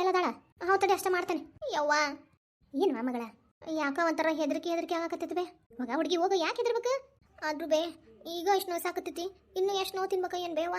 ಹೌದು ತಡಿ, ಅಷ್ಟೇ ಮಾಡ್ತೇನೆ. ಯವ್ವ. ಏನು ಮಗಳ? ಯಾಕ ಒಂಥರ ಹೆದರಿಕೆ ಹೆದರಿಕೆ ಆಗಕತ್ತೈತಿ ಬೇ? ಮಗ ಹುಡುಗಿ ಹೋಗ, ಯಾಕೆ ಹೆದರ್ಬೇಕು? ಆದ್ರೂ ಬೇ, ಈಗ ಎಷ್ಟು ನೋವು ಸಾಕತ್ತೈತಿ. ಇನ್ನು ಎಷ್ಟು ನೋವು ತಿನ್ಬೇಕು ಏನು ಬೇವ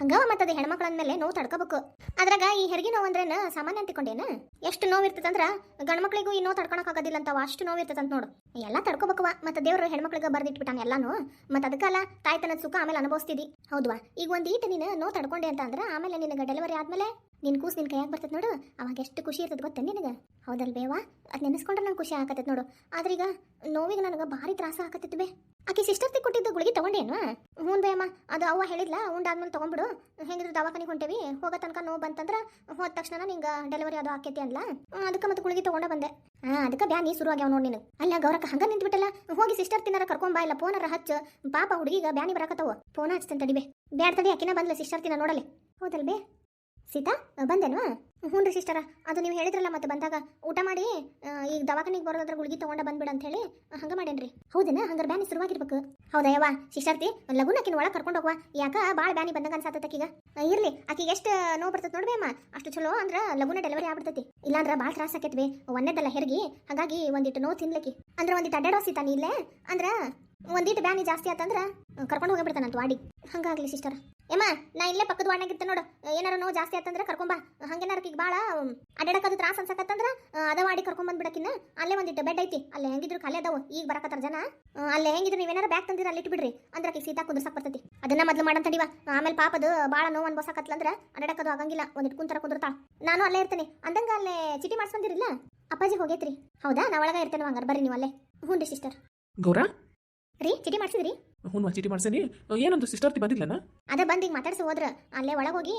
ಹಂಗವ ಮತ್ತದ ಹೆಣ್ಮಕ್ಳ ಅಂದ್ಮೇಲೆ ನೋವು ತಡ್ಕೋಬೇಕು. ಅದ್ರಾಗ ಈ ಹೆರಿಗೆ ನೋವು ಅಂದ್ರೇನ ಸಾಮಾನ್ಯ ಅಂತಿಕೊಂಡೇನ? ಎಷ್ಟು ನೋವು ಇರ್ತದಂದ್ರ ಗಂಡ್ಮಕ್ಳಿಗೂ ಈ ನೋವು ತಡ್ಕೊಳಕ್ ಆಗೋದಿಲ್ಲ ಅಂತಾವ, ಅಷ್ಟು ನೋವು ಇರ್ತದಂತ ನೋಡು. ಎಲ್ಲ ತಡ್ಕೋಬೇಕವ ಮತ್ತೆ ದೇವ್ರ ಹೆಣ್ಮಕ್ಳಿಗೆ ಬರ್ದಿಟ್ಬಿಟ್ಟಾನ ಎಲ್ಲಾನು. ಮತ್ತೆ ಅದಕ್ಕಲ್ಲ ತಾಯ್ತನದ ಸುಖ ಆಮೇಲೆ ಅನುಭವಿಸ್ತಿದಿ. ಹೌದ್ವಾ? ಈಗ ಒಂದು ಈಟ ನೀನು ನೋವು ತಡ್ಕೊಂಡೆ ಅಂತ ಅಂದ್ರೆ, ಆಮೇಲೆ ನಿನಗೆ ಡೆಲಿವರಿ ಆದ್ಮೇಲೆ ನಿನ್ ಕೂಸ್ ನಿನ್ ಕೈಯಾಗ ಬರ್ತದ ನೋಡು, ಅವಾಗ ಎಷ್ಟು ಖುಷಿ ಇರ್ತದ ಗೊತ್ತ ನಿನಗೆ? ಹೌದಲ್ ಬೇವಾ ಅದ್ ನೆನೆಸ್ಕೊಂಡ್ರೆ ನಂಗೆ ಖುಷಿ ಆಗತ್ತೈತೆ ನೋಡು. ಆದ್ರೆ ಈಗ ನೋವಿಗೆ ನನಗೆ ಭಾರಿ ತ್ರಾಸ ಆಗತ್ತೈತಿ ಬೇ. ಆಕಿ ಸಿಸ್ಟರ್ ತಿ ಕೊಟ್ಟಿದ್ದು ಗುಳಿಗೆ ತಗೊಂಡೇನು ಹ್ಞೂ ಬೇಯಮ್ಮ ಅದು ಅವ್ವ ಹೇಳಿದ್ಲ, ಉಂಡಾದ್ಮೇಲೆ ತಗೊಂಡ್ಬಿಡು. ಹೆಂಗಿದ್ರು ದವಾಖಾನಿಗೆ ಹೊಂಟೇವಿ, ಹೋಗೋ ತನಕ ನೋವು ಬಂತಂದ್ರ ಹೋದ ತಕ್ಷಣ ನಿಂಗೆ ಡೆಲಿವರಿ ಅದು ಆಕೈತಿ ಅನ್ಲ ಅದಕ್ಕೆ ಮತ್ತೆ ಗುಳಿಗೆ ತಗೊಂಡ ಬಂದೆ. ಹಾ, ಅದಕ್ಕೆ ಬ್ಯಾನಿ ಶುರು ಆಗ್ಯಾವ ನೋಡಿ ನಿನಗೆ ಅಲ್ಲ, ಗೌರಕ್ಕ, ಹಂಗ ನಿಂತ್ಬಿಟ್ಟಲ್ಲ? ಹೋಗಿ ಸಿಸ್ಟರ್ ತಿನ್ನಾರ ಕರ್ಕೊಂಬಾ ಇಲ್ಲ ಫೋನರ ಹಚ್ಚ. ಪಾಪ ಹುಡುಗಿಗ ಬ್ಯಾನಿ ಬರಕತ್ತವ. ಫೋನ್ ಹಚ್ತೇನೆ ತಡಿಬೇ ಬ್ಯಾಡ್ ತಡಿ ಆಕಿನ ಬಂದ್ಲ ಸಿಸ್ಟರ್ ತಿನ್ನ ನೋಡಲೆ. ಹೌದಲ್ ಬೇ? ಸೀತಾ ಬಂದೇನು? ಹ್ಞೂ ರೀ ಸಿಸ್ಟರ, ಅದು ನೀವು ಹೇಳಿದ್ರಲ್ಲ ಮತ್ತೆ ಬಂದಾಗ. ಊಟ ಮಾಡಿ ಈಗ ದವಾಖಾನಿಗೆ ಬರೋದ್ರ ಗುಳಿಗೆ ತೊಗೊಂಡ ಬಂದ್ಬಿಡ ಅಂತ ಹೇಳಿ ಹಂಗ ಮಾಡೇನ್ರಿ. ಹೌದೇನ? ಹಂಗಾರೆ ಬ್ಯಾನಿ ಶುರುವಾಗಿರ್ಬೇಕು. ಹೌದಾ ಯವ್ವ? ಸಿಸ್ಟರ್ತಿ ಲಗುನ ಆಕಿನ ಒಳಗೆ ಕರ್ಕೊಂಡು ಹೋಗುವ. ಯಾಕ ಭಾಳ ಬ್ಯಾನಿ ಬಂದಂಗ ಅನ್ಸಾತಕ್ಕೀಗ ಇರಲಿ, ಆಕಿಗೆ ಎಷ್ಟು ನೋವು ಬರ್ತದೆ ನೋಡ್ಬೇ ಅಮ್ಮ. ಅಷ್ಟು ಚಲೋ ಅಂದ್ರೆ ಲಗುನ ಡೆಲಿವರಿ ಆಗ್ಬಿಡ್ತೈತಿ. ಇಲ್ಲಾಂದ್ರೆ ಭಾಳ ತ್ರಾಸ ಆಕೈತ್ವಿ. ಒಂದೇದಲ್ಲ ಹೆರಿಗೆ, ಹಾಗಾಗಿ ಒಂದಿಟ್ಟು ನೋವು ತಿನ್ಲಿಕ್ಕೆ ಅಂದ್ರ ಒಂದಿಟ್ಟು ಅಡ್ಡಾಡೋ ಸೀತಾ ನೀ ಇಲ್ಲೇ? ಅಂದ್ರೆ ಒಂದಿಟ್ಟು ಬ್ಯಾನಿ ಜಾಸ್ತಿ ಆತಂದ್ರೆ ಕರ್ಕೊಂಡು ಹೋಗಿಬಿಡ್ತಾನಂತ ವಾಡಿ. ಹಂಗಾಗ್ಲಿ ಸಿಸ್ಟರ್. ಏಮ್ಮ, ನಾ ಇಲ್ಲೇ ಪಕ್ಕದ ವಾಡ್ನಾಗ ಇರ್ತೇನೆ ನೋಡು. ಏನಾರ ನೋವು ಜಾಸ್ತಿ ಆತಂದ್ರ ಕರ್ಕೊಂಬಾ ಹಂಗೇನಾರ ಈಗ ಭಾಳ ಅಡ್ಡಾಡಕ್ಕದು ತ್ರಾಸ ಅನ್ಸಕತ್ತಂದ್ರ ಅದ ವಾಡಿ ಕರ್ಕೊಂಡ್ ಬಂದ್ಬಿಡಕಿನ್ನ ಅಲ್ಲೇ ಒಂದಿಟ್ಟು ಬೆಡ್ ಐತಿ. ಅಲ್ಲೇ ಹೆಂಗಿದ್ರು ಖಾಲಿ ಅದಾವು. ಈಗ ಬರಕತ್ತಾರ ಜನ. ಅಲ್ಲೇ ಹೆಂಗಿದ್ರು ನೀವೇನಾರ ಬ್ಯಾಗ್ ತಂದಿರ ಅಲ್ಲಿ ಇಟ್ಬಿಡ್ರಿ ಅಂದ್ರೆ ಈಗ ಸೀತಾ ಕುಂದ್ರಸಕ್ ಬರ್ತೈತಿ. ಅದನ್ನ ಮೊದ್ಲು ಮಾಡಂತ ತಡಿವ ಆಮೇಲೆ ಪಾಪದು ಭಾಳ ನೋವು ಅನ್ಬೋಸಕತ್ಲಂದ್ರ ಅಡ್ಡಾಡಕದು ಆಗಂಗಿಲ್ಲ. ಒಂದಿಟ್ಟು ಕುಂತರ ಕುಂದಿರ್ತಾಳ. ನಾನು ಅಲ್ಲೇ ಇರ್ತೇನೆ. ಅಂದಂಗ ಅಲ್ಲೇ ಚೀಟಿ ಮಾಡಿಸ್ಬಂದಿರಿಲ್ಲ ಅಪ್ಪಾಜಿ ಹೋಗೈತ್ರಿ. ಹೌದಾ? ನಾ ಒಳಗ ಇರ್ತೇನೆ ಹಂಗಾರ ಬರ್ರಿ ನೀವು ಅಲ್ಲೇ. ಹ್ಞೂ ರೀ ಸಿಸ್ಟರ್. ಗೌರ? ರೀ ಚಿಟಿ ಮಾಡ್ಸಿದ್ರಿ? ಹ್ಞೂ ಚೀಟಿ ಮಾಡ್ಸೇನಿ. ಏನೊಂದು ಸಿಸ್ಟರ್ತಿ ಬಂದಿಲ್ಲನ ಅದ ಬಂದ್ ಈಗ ಮಾತಾಡ್ಸಿ ಹೋದ್ರ ಅಲ್ಲೇ ಒಳಗೆ ಹೋಗಿ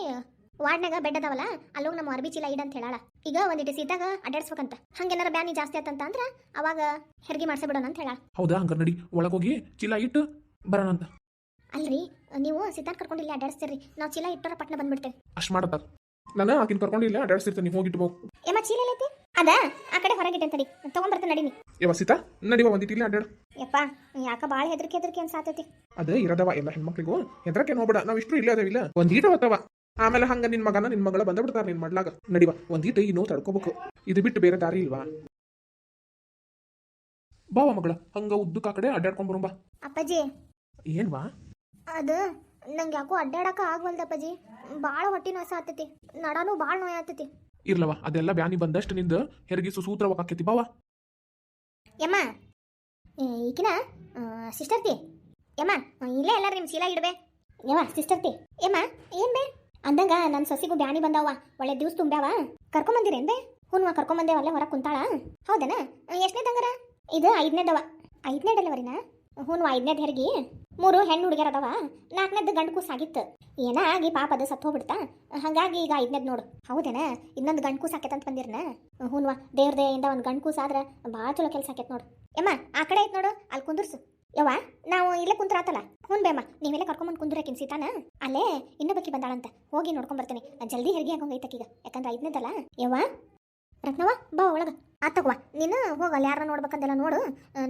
ವಾರ್ಡ್ನಾಗ ಬೆಡ್ ಅದಾವಲ್ಲ ಅಲ್ಲೋಗಿ ನಮ್ಮ ಅರ್ಬಿ ಚೀಲ ಇಡ ಅಂತ ಹೇಳಾಳ. ಈಗ ಒಂದಿಟ್ಟು ಸೀತಾಗ ಅಡ್ಡಾಡ್ಸ್ಬೇಕಂತ ಹಂಗೇನಾರ ಬ್ಯಾನಿ ಜಾಸ್ತಿ ಆತಂತ ಅಂದ್ರ ಅವಾಗ ಹೆರಿಗೆ ಮಾಡ್ಸಬಿಡೋಣ ಅಂತ ಹೇಳಾಳ. ಹೌದಾ ಹಂಗಾರೆ ನಡಿ ಹೋಗಿ ಚೀಲ ಇಟ್ಟು ಬರೋಣ ಅಂತ. ಅಲ್ರಿ ನೀವು ಸೀತಾನ್ ಕರ್ಕೊಂಡು ಇಲ್ಲಿ ಅಡ್ಡಾಡ್ಸ್ತೀರಿ ನಾವು ಚೀಲ ಇಟ್ಟರ ಪಟ್ನ ಬಂದ್ಬಿಡ್ತೇವೆ. ಅಷ್ಟು ಮಾಡತ್ತ ನಾನು ಆಕಿನ ಕರ್ಕೊಂಡು ಇಲ್ಲ ಅಡ್ಡಾಡ್ಸಿರ್ತೀನಿ ಹೋಗಿಟ್ಟು ಹೋಗು ಏಮ ಚೀಲ ಎಲ್ಲೈತಿ? ಅದ ಆ ಕಡೆ ಹೊರಗಿಟ್ಟೆ ತಡಿ ತಗೊಂಡ್ಬರ್ತೀನಿ ನಡೀನಿ. ಯವ ಸೀತಾ ನಡಿವ ಒಂದಿಟ್ಟು ಇಲ್ಲ ಅಡ್ಡಾಡು ಯಪ್ಪ ಯಾಕ ಭಾಳ ಹೆದರಿಕೆ ಹೆದರಿಕೆ ಅನ್ಸಾತೈತಿ. ಅದ ಇರದವ ಎಲ್ಲ ಹೆಣ್ಮಕ್ಳಿಗೂ. ಹೆದರಕ್ಕೆ ನೋಡ್ಬೇಡ ನಾವು ಇಷ್ಟು ಇಲ್ಲೇ ಅದಾವಿಲ್ಲ ಒಂದೀಟ ಹೊತ್ತವ. ಆಮೇಲೆ ಹಂಗ ನಿನ್ ಮಗನ ನಿನ್ ಮಗಳ ಬಂದ ಬಿಡ್ತಾರ ನಿನ್ ಮಾಡ್ಲಾಗ. ನಡಿವ ಒಂದೀಟ ಈ ನೋವು ತಡ್ಕೋಬೇಕು. ಇದು ಬಿಟ್ಟು ಬೇರೆ ದಾರಿ ಇಲ್ವಾ? ಬಾವ ಮಗಳ ಹಂಗ ಉದ್ದಕ್ಕ ಆ ಕಡೆ ಅಡ್ಡಾಡ್ಕೊಂಡ್ ಬರೋಂಬಾ. ಅಪ್ಪಾಜಿ. ಏನ್ವಾ? ಅದು ನಂಗೆ ಯಾಕೋ ಅಡ್ಡಾಡಕ ಆಗ್ವಲ್ದಪ್ಪಾಜಿ. ಭಾಳ ಹೊಟ್ಟಿ ನೋಸ ಆತೈತಿ. ನಡಾನು ಭಾಳ ನೋಯ ಆತೈತಿ. ಇರ್ಲವ, ಅದೆಲ್ಲ ಬ್ಯಾನಿ ಬಂದಷ್ಟು ನಿಂದ ಹೆರಗಿಸು ಸುಸೂತ್ರವಾಕೈತಿ ಬಾವ ಯಮ್ಮ ಈಕಿನ ಸಿಸ್ಟರ್ತಿ ಯಮ್ಮ ಇಲ್ಲೇ ಎಲ್ಲರಿ ನಿಮ್ಮ ಚೀಲ ಇಡ್ಬೇ? ಯವ್ವ ಸಿಸ್ಟರ್ತಿ ಯಮ್ಮ, ಏನ್ ಬೇ? ಅಂದಂಗ ನನ್ನ ಸೊಸಿಗೂ ಬ್ಯಾನಿ ಬಂದಾವ ಒಳ್ಳೆ ದಿವ್ಸ ತುಂಬ್ಯಾವ. ಕರ್ಕೊಂಬಂದಿರೇನ್ ಬೇ? ಹ್ಞೂ ಕರ್ಕೊಂಬಂದೇವ ಅಲ್ಲೇ ಹೊರಗೆ ಕುಂತಾಳ? ಎಷ್ಟನೇ ಎಷ್ಟನೇದಂಗಾರ ಇದು ಐದನೇದವ. ಐದನೇ ಡೆಲಿವರಿನ ಹ್ಞೂ ಐದನೇದು ಹೆರಿಗೆ? ಮೂರು ಹೆಣ್ಣು ಹುಡುಗಿಯರ್ ಅದಾವ. ನಾಲ್ಕನೇದ್ದು ಗಂಡು ಕೂಸಾಗಿತ್ತು. ಏನಾಗಿ ಪಾಪ ಅದು ಸತ್ತು ಹೋಗ್ಬಿಡ್ತಾ? ಹಂಗಾಗಿ ಈಗ ಐದನೇದು ನೋಡು. ಹೌದೇನ? ಇನ್ನೊಂದು ಗಂಡು ಕೂಸ್ ಅಂತ ಬಂದಿರ್ನ? ಹೂನ್ವಾ ದೇವ್ರ ದಯಿಂದ ಒಂದು ಗಂಡು ಕೂಸ ಆದ್ರೆ ಭಾಳ ಚಲೋ ಕೆಲಸ ಆಕೈತೆ ನೋಡು. ಯಮ್ಮ, ಆ ಕಡೆ ಐತ್ ನೋಡು, ಅಲ್ಲಿ ಕುಂದ್ರಸು. ಯವ್ವ, ನಾವು ಇಲ್ಲೇ ಕುಂತ್ರಾತಲ್ಲ ಹ್ಞೂ ಬೇಮ್ಮ, ನೀವೆಲ್ಲ ಕರ್ಕೊಂಬಂದು ಕುಂದ್ರಕಿನ್ ಸೀತಾನ? ಅಲ್ಲೇ ಇನ್ನೊಬ್ಬಕಿ ಬಂದಾಳಂತ, ಹೋಗಿ ನೋಡ್ಕೊಂಡ್ ಬರ್ತೀನಿ. ಜಲ್ದಿ ಹೆರಿಗೆ ಈಗ, ಯಾಕಂದ್ರೆ ಐದನೇದಲ್ಲ. ಯವ್ವ, ರತ್ನವ್ವ, ಬಾ ಒಳಗ. ಆತಗವ್ವ ನೀನು ಹೋಗಲ್ಲ ಯಾರನ್ನ ನೋಡ್ಬೇಕಂದೆಲ್ಲ ನೋಡು.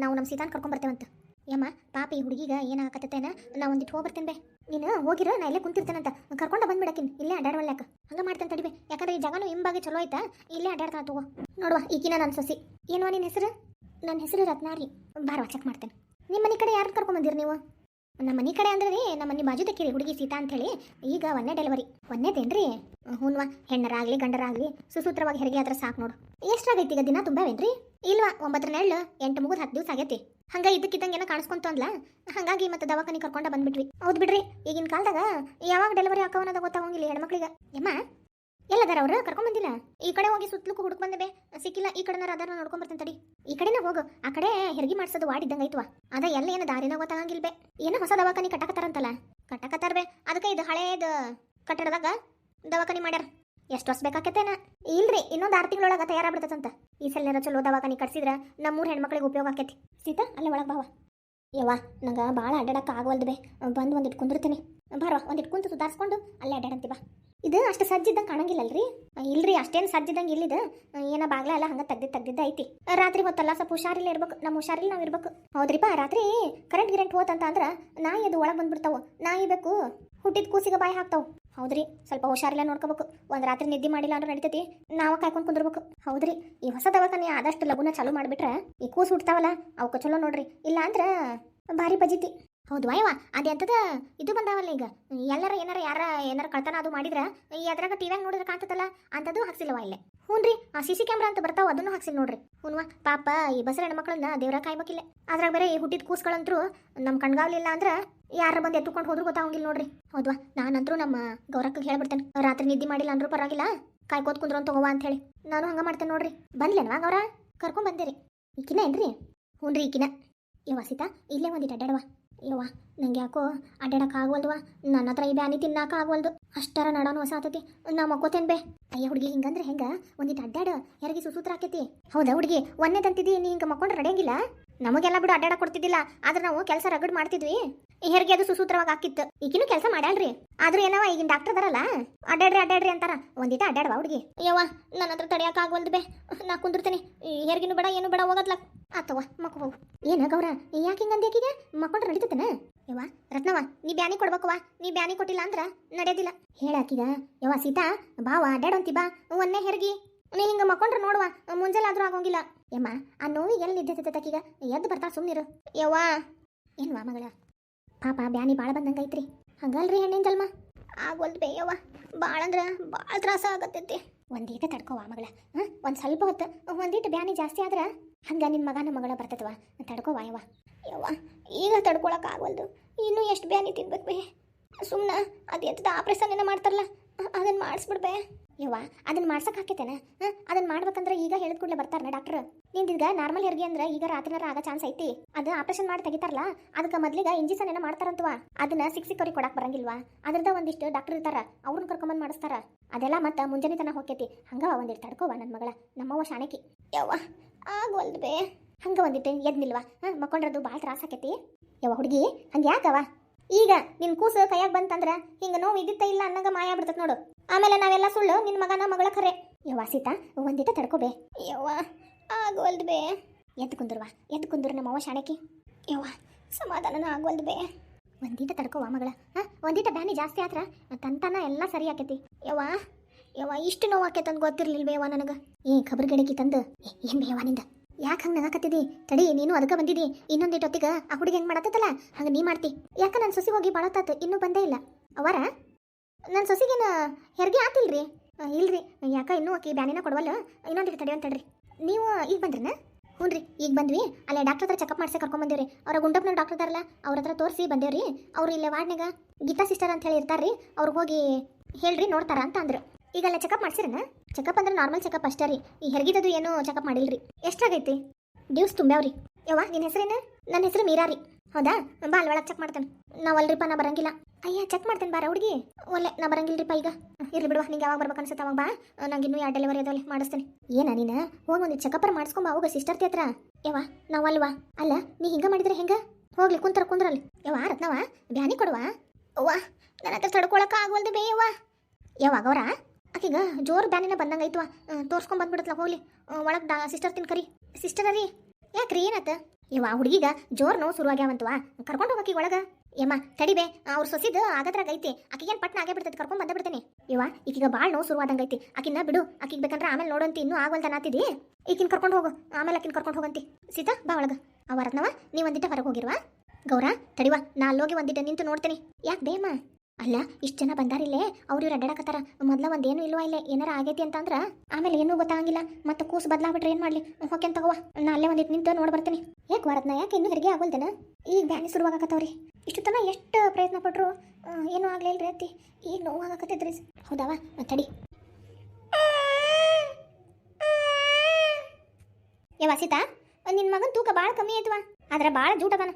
ನಾವು ನಮ್ಮ ಸೀತಾನ ಕರ್ಕೊಂಡ್ ಬರ್ತೇವಂತ ಯಮ್ಮ, ಪಾಪಿ ಹುಡುಗಿಗ ಏನಾಗತ್ತೇನ ನಾ ಒಂದಿಟ್ಟು ಹೋಗ್ಬರ್ತೇನೆ ಬೇ. ನೀನು ಹೋಗಿರ, ನಾ ಇಲ್ಲೇ ಕುಂತಿರ್ತೇನಂತ. ಕರ್ಕೊಂಡು ಬಂದ್ಬಿಡಕಿನ್, ಇಲ್ಲೇ ಅಡ್ಡಾಡವಲ್ಯಾಕ ಹಂಗ ಮಾಡ್ತೇನೆ ತಡಿಬೇ. ಯಾಕಂದ್ರೆ ಈ ಜಾಗನೂ ಹಿಂಬಾಗಿ ಚಲೋ ಆಯ್ತಾ ಇಲ್ಲೇ ಅಡ್ಡಾಡ್ತಾ ತಗೋ. ನೋಡುವ ಈಗಿನ ನನ್ನ ಸೊಸಿ. ಏನವ ನಿನ್ನ ಹೆಸರು? ನನ್ನ ಹೆಸರು ರತ್ನಾರಿ. ಬಾರವಾ ಚೆಕ್ ಮಾಡ್ತೇನೆ. ನಿಮ್ಮ ಮನೆ ಕಡೆ ಯಾರು ಕರ್ಕೊಂಬಂದಿರಿ ನೀವು? ನಮ್ಮ ಮನೆ ಕಡೆ ಅಂದ್ರೆ ರೀ ನಮ್ಮ ಮನೆ ಬಾಜು ತಕ್ಕಿರಿ ಹುಡುಗಿ ಸೀತಾ ಅಂತೇಳಿ ಈಗ ಒಂದೇ ಡೆಲಿವರಿ ಒಂದೇದೇನ್ರಿ ಹೂನ್ವಾ, ಹೆಣ್ಣರಾಗ್ಲಿ, ಗಂಡರಾಗ್ಲಿ, ಸುಸೂತ್ರವಾಗಿ ಹೆರಿಗೆ ಆದ್ರೆ ಸಾಕು ನೋಡು. ಎಷ್ಟಾಗೈತಿ ಈಗ ದಿನ ತುಂಬಾವೇನ್ರಿ? ಇಲ್ವಾ, ಒಂಬತ್ತರ ನೆಳ್ಳು ಎಂಟು ಮುಗಿದು ಹತ್ತು ದಿವಸ ಆಗೈತಿ. ಹಂಗ ಇದ್ದಕ್ಕಿದ್ದಂಗೆ ಏನೋ ಕಾಣಿಸ್ಕೊಂತಂದ್ಲ? ಹಂಗಾಗಿ ಮತ್ತೆ ದವಾಖಾನೆ ಕರ್ಕೊಂಡ ಬಂದ್ಬಿಟ್ವಿ. ಹೌದ್ ಬಿಡ್ರಿ, ಈಗಿನ ಕಾಲದಾಗ ಯಾವಾಗ ಡೆಲಿವರಿ ಆಕವನ್ನದ ಗೊತ್ತಾಗಂಗಿಲ್ಲ ಹೆಣ್ಮಕ್ಳಿಗೆ. ಯಮ್ಮ ಎಲ್ಲದಾರ ಅವ್ರು? ಕರ್ಕೊಂಡ್ ಬಂದಿಲ್ಲ? ಈ ಕಡೆ ಹೋಗಿ ಸುತ್ತಲೂ ಹುಡುಕ್ ಬಂದೆ ಸಿಕ್ಕಿಲ್ಲ, ಈ ಕಡೆನಾರ ಅದಾರ ನೋಡ್ಕೊಂಡ್ ಬರ್ತೇನೆ ತಡಿ. ಈ ಕಡೆನ ಹೋಗು. ಆ ಕಡೆ ಹೆರಿಗೆ ಮಾಡ್ಸೋದು ವಾಡಿದ್ದಂಗ ಐತ್ವಾ ಅದ ಎಲ್ಲ ಏನು ದಾರಿನ ಗೊತ್ತಾಗಂಗಿಲ್ಬೆ ಬೇ. ಏನೋ ಹೊಸ ದವಾಖಾನಿ ಕಟ್ಟಕತ್ತಾರಂತಲ್ಲ? ಕಟ್ಟಕತ್ತಾರ ಬೇ. ಅದಕ್ಕೆ ಇದು ಹಳೇದ ಕಟ್ಟಡದಾಗ ದವಾಖಾನಿ ಮಾಡ್ಯಾರ. ಎಷ್ಟು ವರ್ಷ ಬೇಕಾಕತ್ತೇನ? ಇಲ್ರಿ, ಇನ್ನೊಂದು ಆರು ತಿಂಗಳೊಳಗ ತಯಾರಾಗ್ಬಿಡ್ತದಂತ. ಈ ಸಲ ಚಲೋ ದವಾಖಾನಿ ಕಟ್ಸಿದ್ರ ನಮ್ಮೂರ್ ಹೆಣ್ಮಕ್ಳಿಗೆ ಉಪಯೋಗ ಆಕೈತಿ ಸೀತಾ, ಅಲ್ಲೇ ಒಳಗೆ ಬಾವ. ಯವ್ವ, ನಂಗೆ ಭಾಳ ಅಡ್ಡಾಡಕ್ಕೆ ಆಗವಲ್ದು ಬೇ. ಬಂದು ಒಂದಿಟ್ಟು ಕುಂದಿರ್ತೀನಿ. ಬರೋ ಒಂದಿಟ್ಟು ಕುಂತು ಸುಧಾರಿಸ್ಕೊಂಡು ಅಲ್ಲೇ ಅಡ್ಡಾಡಂತೀವ ಇದು ಅಷ್ಟು ಸಜ್ಜಿದ್ದಂಗೆ ಕಾಣಂಗಿಲ್ಲಲ್ರಿ? ಇಲ್ರಿ, ಅಷ್ಟೇನು ಸಜ್ಜಿದಂಗೆ ಇಲ್ಲಿದು. ಏನ ಬಾಗ್ಲ ಎಲ್ಲ ಹಂಗೆ ತೆಗ್ದಿದ್ದು ತೆಗ್ದಿದ್ದ ಐತಿ. ರಾತ್ರಿ ಹೊತ್ತಲ್ಲ ಸ್ವಲ್ಪ ಹುಷಾರಿಲ್ಲ ಇರ್ಬೇಕು. ನಮ್ಮ ಹುಷಾರಿಲ್ಲ ನಾವು ಇರ್ಬೇಕು. ಹೌದ್ರಿಪ್ಪ ರಾತ್ರಿ ಕರೆಂಟ್ ಗಿರೆಂಟ್ ಹೋತಂತ ಅಂದ್ರೆ ನಾಯಿ ಅದು ಒಳಗೆ ಬಂದ್ಬಿಡ್ತಾವು. ನಾಯಿ ಬೇಕು, ಹುಟ್ಟಿದ ಕೂಸಿಗೆ ಬಾಯಿ ಹಾಕ್ತಾವ್. ಹೌದ್ರಿ, ಸ್ವಲ್ಪ ಹುಷಾರಿಲ್ಲ ನೋಡ್ಕೋಬೇಕು. ಒಂದ್ ರಾತ್ರಿ ನಿದ್ದೆ ಮಾಡಿಲ್ಲ ಅಂದ್ರೆ ನಡಿತೈತಿ. ನಾವ ಕಾಯ್ಕೊಂಡು ಕುಂದಿರ್ಬೇಕು. ಹೌದ್ರಿ, ಈ ಹೊಸ ದವಾಖಾನೆ ಆದಷ್ಟು ಲಗುನ ಚಾಲು ಮಾಡಿಬಿಟ್ರೆ ಈ ಕೂಸು ಹುಡ್ತಾವಲ್ಲ ಅವಕ್ಕೆ ಚಲೋ ನೋಡ್ರಿ. ಇಲ್ಲ ಅಂದ್ರ ಭಾರಿ ಬಜಿತಿ. ಹೌದು ಅಯ್ಯವ ಅದೆಂಥದ ಇದು ಬಂದಾವಲ್ಲ ಈಗ. ಎಲ್ಲರ ಏನಾರ ಯಾರ ಏನಾರ ಕಳ್ತನ ಅದು ಮಾಡಿದ್ರೆ ಈ ಅದ್ರಾಗ ಟಿವ್ಯಾಗ ನೋಡಿದ್ರೆ ಕಾಣ್ತದಲ್ಲ ಅಂಥದ್ದು ಹಾಕ್ಸಿಲ್ಲವ ಇಲ್ಲೇ. ಹ್ಞೂನ್ರಿ ಆ ಸಿ ಸಿ ಕ್ಯಾಮ್ರಾ ಅಂತ ಬರ್ತಾವ, ಅದನ್ನು ಹಾಕ್ಸಿಲ್ಲ ನೋಡ್ರಿ. ಹ್ಞೂ ಪಾಪ ಈ ಬಸರ ಹೆಣ್ಮಕ್ಳನ್ನ ದೇವ್ರ ಕಾಯ್ಬೇಕಿಲ್ಲ ಅದ್ರಾಗ ಬೇರೆ ಈ ಹುಟ್ಟಿದ ಕೂಸ್ಗಳಂತರೂ ನಮ್ಮ ಕಣ್ಗಾವ್ಲಿಲ್ಲ ಅಂದ್ರೆ ಯಾರ ಬಂದು ಎತ್ತುಕೊಂಡು ಹೋದ್ರು ಗೊತ್ತಾಗಂಗಿಲ್ಲ ನೋಡ್ರಿ. ಹೌದ್ವಾ, ನಾನಂತರೂ ನಮ್ಮ ಗೌರಕ್ಕಗೆ ಹೇಳ್ಬಿಡ್ತೇನೆ. ರಾತ್ರಿ ನಿದ್ದೆ ಮಾಡಿಲ್ಲ ಅಂದ್ರೂ ಪರವಾಗಿಲ್ಲ ಕಾಯ್ಕೋತ್ ಕುಂದ್ರು ಅಂತ ಹೋಗುವ ಅಂತ ಹೇಳಿ. ನಾನು ಹಂಗೆ ಮಾಡ್ತೇನೆ ನೋಡ್ರಿ. ಬಂದ್ಲೇನವಾ ಗೌರ? ಕರ್ಕೊಂಡ್ ಬಂದಿರಿ ಈಕಿನ ಏನ್ರಿ? ರೀ ಈಕಿನ. ಯವ್ವ ವಸಿತಾ ಇಲ್ಲೇ ಒಂದಿಟ್ಟು ಅಡ್ಡಾಡವ ಯವ್ವ ನಂಗೆ ಯಾಕೋ ಅಡ್ಡಾಡಕ್ ಆಗವಲ್ದವ ನನ್ನ ಹತ್ರ ಈ ಬ್ಯಾನಿ ತಿನ್ನಾಕ ಆಗವಲ್ದು ಅಷ್ಟರ ನಡಾನು ಹೊಸ ಆತತಿ. ನಾ ಮಕ್ಕೋತೇನ್ ಬೇ. ಅಯ್ಯ, ಹುಡುಗಿ, ಹಿಂಗಂದ್ರೆ ಹೆಂಗ? ಒಂದಿಟ್ಟು ಅಡ್ಡಾಡ ಯಾರಿಗೆ ಸುಸೂತ್ರ ಆಕೈತಿ. ಹೌದಾ ಹುಡುಗಿ? ಒಂದೇದಂತಿದ್ದಿ ನೀ ಹಿಂಗೆ ಮಕ್ಕೊಂಡ್ರೆ ನಡೆಯಂಗಿಲ್ಲ ನಮಗೆಲ್ಲ ಬಿಡು ಅಡ್ಡಾಡ ಕೊಡ್ತಿದ್ದಿಲ್ಲ, ಆದ್ರೆ ನಾವು ಕೆಲಸ ರಗಡ್ ಮಾಡ್ತಿದ್ವಿ. ಹೆರಿಗೆ ಅದು ಸುಸೂತ್ರವಾಗಿ ಆಕಿತ್ತು ಈಗಿನೂ ಕೆಲಸ ಮಾಡ್ಯಾಳ್ರಿ. ಆದ್ರೂ ಏನವ ಈಗಿನ ಡಾಕ್ಟರ್ ಅದರಲ್ಲ ಅಡ್ಡಾಡ್ರಿ ಅಡ್ಡಾಡ್ರಿ ಅಂತಾರ. ಒಂದಿಟ ಅಡ್ಡಾಡವ ಹುಡುಗಿ. ಯವ್ವ ನನ್ನ ಹತ್ರ ತಡಿಯಾಕ ಆಗವಲ್ದು ಬೇ. ನಾ ಕುಂದಿರ್ತೇನೆ. ಹೆರಿಗಿನೂ ಬೇಡ, ಏನು ಬೇಡ ಹೋಗತ್ಲ ಆತವ ಮಕ್ಕ ಹೋಗು ಏನ ಗೌರ ಯಾಕೆ ಹಿಂಗಂದೆ ಮಕ್ಕೊಂಡ್ರೆ ನಡೀತತನ? ಯವ್ವ ರತ್ನವ ನೀ ಬ್ಯಾನಿ ಕೊಡ್ಬೇಕವ್ವ. ನೀ ಬ್ಯಾನಿ ಕೊಟ್ಟಿಲ್ಲ ಅಂದ್ರ ನಡೆಯೋದಿಲ್ಲ. ಹೇಳಾಕಿಗ ಯವ್ವ, ಸೀತಾ, ಬಾವ, ಅಡ್ಡಾಡಂತಿ ಬಾ. ಒಂದೇ ಹೆರ್ಗಿ. ನೀ ಹಿಂಗ ಮಕ್ಕೊಂಡ್ರೆ ನೋಡುವ ಮುಂಜಾನೆ ಆಗೋಂಗಿಲ್ಲ. ಯಮ್ಮ ಆ ನೋವಿಗೆ ಎಲ್ಲಿ ತಕ್ಕೀಗ ಎದ್ದು ಬರ್ತಾ ಸುಮ್ಮನಿರು ಯವ್ವ. ಏನ್ವಾ ಮಗಳ? ಪಾಪ ಬ್ಯಾನಿ ಭಾಳ ಬಂದಂಗೈತ್ರಿ ಹಂಗಲ್ರಿ ಹೆಣ್ಣಿನ ಜಲ್ಮ ಆಗೋಲ್ದು ಬೇಯವ್ವ ಭಾಳ ಅಂದ್ರೆ ಭಾಳ ತ್ರಾಸ ಆಗತ್ತೈತಿ ಒಂದೀಟ ತಡ್ಕೋವ ಮಗಳ. ಹಾಂ? ಒಂದು ಸ್ವಲ್ಪ ಹೊತ್ತು. ಒಂದೀಟ ಬ್ಯಾನಿ ಜಾಸ್ತಿ ಆದ್ರೆ ಹಂಗ ನಿನ್ನ ಮಗನ ಮಗಳ ಬರ್ತದವ ತಡ್ಕೋವಾ ಯವ್ವ. ಯವ್ವ, ಈಗ ತಡ್ಕೊಳಕ್ ಆಗವಲ್ದು ಇನ್ನೂ ಎಷ್ಟು ಬ್ಯಾನಿ ತಿನ್ಬೇಕು ಬೇ. ಸುಮ್ಮನ ಅದು ಎತ್ತದ ಆಪ್ರೇಷನ್ ಏನೋ ಮಾಡ್ತಾರಲ್ಲ ಅದನ್ನು ಮಾಡಿಸ್ಬಿಡ್ಬೇ ಯವ್ವ ಅದನ್ನ ಮಾಡ್ಸಕ್ ಹಾಕೈತೇನ? ಹಾಂ ಅದನ್ನ ಮಾಡ್ಬೇಕಂದ್ರೆ ಈಗ ಹೇಳಿದ ಕೂಡಲೇ ಬರ್ತಾರನ ಡಾಕ್ಟರ್? ನಿಂದೀಗ ನಾರ್ಮಲ್ ಹೆರಿಗೆ ಅಂದ್ರೆ ಈಗ ರಾತ್ರಿನಾರ ಆಗ ಚಾನ್ಸ್ ಐತಿ. ಅದು ಆಪರೇಷನ್ ಮಾಡಿ ತೆಗಿತಾರಲ್ಲ ಅದಕ್ಕೆ ಮೊದ್ಲಿಗೆ ಇಂಜೆಕ್ಷನ್ ಏನೋ ಮಾಡ್ತಾರಂತವ? ಅದನ್ನ ಸಿಕ್ ಸಿಕ್ಕವ್ರಿಗೆ ಕೊಡಕ್ ಬರಂಗಿಲ್ವಾ? ಅದ್ರದ ಒಂದಿಷ್ಟು ಡಾಕ್ಟರ್ ಇರ್ತಾರ, ಅವ್ರನ್ನ ಕರ್ಕೊಂಬಂದ್ ಮಾಡಿಸ್ತಾರ. ಅದೆಲ್ಲ ಮತ್ತೆ ಮುಂಜಾನೆ ತನ ಹೋಗ್ಯತಿ ಹಂಗವ ಒಂದಿಟ್ಟು ತಡ್ಕೋವ ನನ್ನ ಮಗಳ, ನಮ್ಮವ್ವ ಶಾಣಕಿ. ಯವ್ವ ಆಗವಲ್ದು ಬೇ. ಹಂಗ ಒಂದಿಟ್ಟು ಎದ್ ನಿಲ್ವಾ ಹಾಂ, ಮಕ್ಕೊಂಡ್ರದು ಭಾಳ ತ್ರಾಸ ಆಕೈತಿ. ಯವ್ವ, ಹುಡುಗಿ ಹಂಗೆ ಯಾಕವ ಈಗ ನಿನ್ ಕೂಸು ಕೈಯಾಗ ಬಂತಂದ್ರ ಹಿಂಗ ನೋವು ಇದ್ದಿತ್ತ ಇಲ್ಲ ಅನ್ನಂಗ ಮಾಯಾ ಬಿಡ್ತತ್ ನೋಡು. ಆಮೇಲೆ ನಾವೆಲ್ಲ ಸುಳ್ಳು ನಿನ್ನ ಮಗನ ಮಗಳ ಖರೆ ಯವ್ವ, ಸೀತಾ, ಒಂದಿಟ ತಡ್ಕೋಬೇ. ಯವ್ವ, ಆಗೋಲ್ದು ಬೇ. ಎದ್ದು ಕುಂದ್ರವಾ, ಎದ್ದು ಕುಂದ್ರು ನಮ್ಮವ್ವ ಶಾಣಕಿ. ಯವ್ವ, ಸಮಾಧಾನನ ಆಗೋಲ್ದು ಬೇ. ಒಂದಿಟ ತಡ್ಕೋವ ಮಗಳ, ಹಾ? ಒಂದಿಟ ಬ್ಯಾನಿ ಜಾಸ್ತಿ ಆತ್ರ ತಂತನ ಎಲ್ಲ ಸರಿ ಆಕೈತಿ. ಯವ್ವ ಯವ್ವ, ಇಷ್ಟು ನೋವು ಆಕೈತೆ ಅಂತ ಗೊತ್ತಿರ್ಲಿಲ್ವೇ ಯವ್ವ ನನಗೆ? ಏ ಖಬರ್ ಗಿಡಕಿ ತಂದು. ಏನು ಬೇವ ನಿಂದ? ಯಾಕೆ ಹಂಗೆ ನಗಾಕತ್ತಿದಿ? ತಡಿ, ನೀನು ಅದಕ್ಕೆ ಬಂದಿದಿ. ಇನ್ನೊಂದಿಟ್ಟು ಹೊತ್ತಿಗೆ ಆ ಹುಡುಗಿ ಹೆಂಗೆ ಮಾಡತ್ತಲ್ಲ ಹಂಗೆ ನೀ ಮಾಡ್ತಿ. ಯಾಕ ನನ್ನ ಸೊಸಿ ಹೋಗಿ ಬಾಳತ್ತಾತು? ಇನ್ನೂ ಬಂದೇ ಇಲ್ಲ. ಅವರ ನನ್ನ ಸೊಸಿಗೇನ ಹೆರಿಗೆ ಆತಿಲ್ರಿ? ಇಲ್ರಿ. ಯಾಕ ಇನ್ನೂ ಆಕಿ ಬ್ಯಾನಿನ ಕೊಡವಲ್ಲ? ಇನ್ನೊಂದು ತಡಿ ತಡ್ರಿ ನೀವು ಈಗ ಬಂದ್ರನ? ಹ್ಞೂ ರೀ ಈಗ ಬಂದ್ವಿ. ಅಲ್ಲೇ ಡಾಕ್ಟರ್ ಹತ್ರ ಚೆಕಪ್ ಮಾಡಿಸಿ ಕರ್ಕೊಂಡ್ ಬಂದೇವ್ರಿ. ಅವ್ರ ಗುಂಡಪ್ಪನ ಡಾಕ್ಟರ್ ಇದಾರಲ್ಲ, ಅವ್ರ ಹತ್ರ ತೋರಿಸಿ ಬಂದೇವ್ರಿ. ಅವ್ರು ಇಲ್ಲೇ ವಾರ್ಡ್ನಾಗ ಗೀತಾ ಸಿಸ್ಟರ್ ಅಂತ ಹೇಳಿ ಇರ್ತಾರ್ರಿ. ಅವ್ರಿಗೆ ಹೋಗಿ ಹೇಳ್ರಿ, ನೋಡ್ತಾರ ಅಂತ ಅಂದ್ರು. ಈಗ ಚೆಕಪ್ ಮಾಡ್ಸಿರನ? ಚೆಕಪ್ ಅಂದ್ರೆ ನಾರ್ಮಲ್ ಚೆಕಪ್ ಅಷ್ಟೇ ರೀ. ಈ ಹೆರ್ಗಿದದು ಏನು ಚೆಕಪ್ ಮಾಡಿಲ್ರಿ. ಎಷ್ಟಾಗೈತಿ? ಡ್ಯೂಸ್ ತುಂಬ್ಯಾವ್ರಿ. ಯವ್ವ ನಿನ್ನ ಹೆಸರೇನು? ನನ್ನ ಹೆಸರು ಮೀರಾ ರೀ ಹೌದಾ? ಬಾ, ಅಲ್ಲಿ ಒಳಗೆ ಚೆಕ್ ಮಾಡ್ತೇನೆ. ನಾವು ಅಲ್ರಿಪ್ಪ, ನಾ ಬರಂಗಿಲ್ಲ. ಅಯ್ಯ ಚೆಕ್ ಮಾಡ್ತೇನೆ, ಬಾರ ಹುಡುಗಿ. ಒಲ್ಲೆ, ನಾ ಬರಂಗಿಲ್ರಿಪ್ಪ ಈಗ. ಇರ್ಲಿ ಬಿಡುವ ನಿಂಗೆ ಯಾವಾಗ ಬರ್ಬೇಕು ಅನ್ಸುತ್ತೆ ಅವಾಗ ಬಾ. ನಂಗೆ ಇನ್ನೂ ಯಾವ ಡೆಲಿವರಿ ಅದಲ್ಲಿ ಮಾಡಿಸ್ತೇನೆ. ಏನ ನೀನು? ಹೋಗಿ ಒಂದು ಚೆಕಪ್ಪರ್ ಮಾಡಿಸ್ಕೊಂಬ ಹೋಗ ಸಿಸ್ಟರ್ ಹತ್ರ ಯವ್ವ, ನಾವು ಅಲ್ವಾ ಅಲ್ಲ, ನೀ ಹಿಂಗೆ ಮಾಡಿದ್ರೆ ಹೆಂಗೆ? ಹೋಗ್ಲಿ, ಕುಂತರ ಕುಂದ್ರಲ್ಲಿ ಯವ್ವ ರತ್ನವ ಬ್ಯಾನಿ ಕೊಡುವ? ಅವ್ವ ನನ್ನ ಹತ್ರ ತಡ್ಕೊಳಕ ಆಗವಲ್ದು ಬೇಯವ್ವ ಯಾವಾಗ ಅವರ ಆಕಿಗ ಜೋರು ಬ್ಯಾನಿನ ಬಂದಂಗೆ ಐತವ ತೋರ್ಸ್ಕೊಂಡ್ ಬಂದ್ಬಿಡತ್ಲ, ಹೋಗ್ಲಿ. ಒಳಗೆ ಸಿಸ್ಟರ್ ತಿನ್ ಕರಿ. ಸಿಸ್ಟರ್ ರೀ ಯಾಕ್ರಿ, ಏನತ್ತ? ಇವ ಹುಡುಗಿಗ ಜೋರ್ ನೋವು ಶುರುವಾಗ್ಯಾವಂತವ ಕರ್ಕೊಂಡು ಹೋಗಿ ಒಳಗ. ಯಮ್ಮ ತಡಿಬೇ ಅವ್ರ ಸೊಸಿದ್ ಆಗದ್ರಾಗ ಐತಿ. ಆಕಿಗೇನು ಪಟ್ನ ಆಗೇ ಬಿಡ್ತೈತಿ ಕರ್ಕೊಂಡ್ ಬಂದ ಬಿಡ್ತೇನೆ. ಇವ ಈಕಿಗ ಭಾಳ ನೋವು ಶುರುವಾದಂಗ ಐತಿ. ಆಕಿನ ಬಿಡು, ಆಕಿಗೆ ಬೇಕಂದ್ರೆ ಆಮೇಲೆ ನೋಡಂತಿ, ಇನ್ನೂ ಆಗವಲ್ತ ನಾತಿದಿ ಈಕಿನ್ ಕರ್ಕೊಂಡು ಹೋಗು, ಆಮೇಲೆ ಆಕಿನ ಕರ್ಕೊಂಡು ಹೋಗಂತಿ. ಸೀತಾ, ಬಾ ಒಳಗ. ಅವ ರತ್ನವ ನೀ ಒಂದಿಟ್ಟ ಹೊರಗೆ ಹೋಗಿರುವ? ಗೌರ ತಡಿವಾ ನಾ ಅಲ್ಲೋಗಿ ಒಂದಿಟ್ಟ ನಿಂತು ನೋಡ್ತೇನೆ. ಯಾಕೆ ಬೇಮ್ಮ ಅಲ್ಲ, ಇಷ್ಟು ಜನ ಬಂದಾರಿಲ್ಲೇ ಅವ್ರು ಇವ್ರು ಅಡ್ಡಾಡಕತ್ತಾರ. ಮೊದ್ಲ ಒಂದೇನು ಇಲ್ವಾ ಇಲ್ಲೇ, ಏನಾರ ಆಗೈತಿ ಅಂತಂದ್ರ ಆಮೇಲೆ ಏನೂ ಗೊತ್ತಾಗಂಗಿಲ್ಲ. ಮತ್ತೆ ಕೂಸು ಬದಲಾಗ್ಬಿಟ್ರೆ ಏನು ಮಾಡ್ಲಿ? ಹೋಕೆ ತಗೋವ. ನಾ ಅಲ್ಲೇ ಒಂದಿಟ್ಟು ನಿಂತು ನೋಡಿ ಬರ್ತೀನಿ. ಯಾಕೆ ವರದ್ನ ಯಾಕೆ ಇನ್ನೂ ಹೆರಿಗೆ ಆಗೋಲ್ದನ? ಈಗ ಬ್ಯಾನಿ ಶುರುವಾಗತ್ತವ್ರಿ ಇಷ್ಟು ತನ ಎಷ್ಟು ಪ್ರಯತ್ನ ಪಟ್ರು? ಏನು ಏನೂ ಆಗ್ಲೇ ಇಲ್ರಿ ಅತ್ತಿ. ಈಗ ನೋವು ಆಗಕತ್ತೈತ್ರಿ ಹೌದವ ತಡಿ. ಏ, ವಾಸಿತಾ ನಿನ್ನ ಮಗನ ತೂಕ ಭಾಳ ಕಮ್ಮಿ ಆಯ್ತವ ಆದ್ರೆ ಭಾಳ ಜೂಟದನ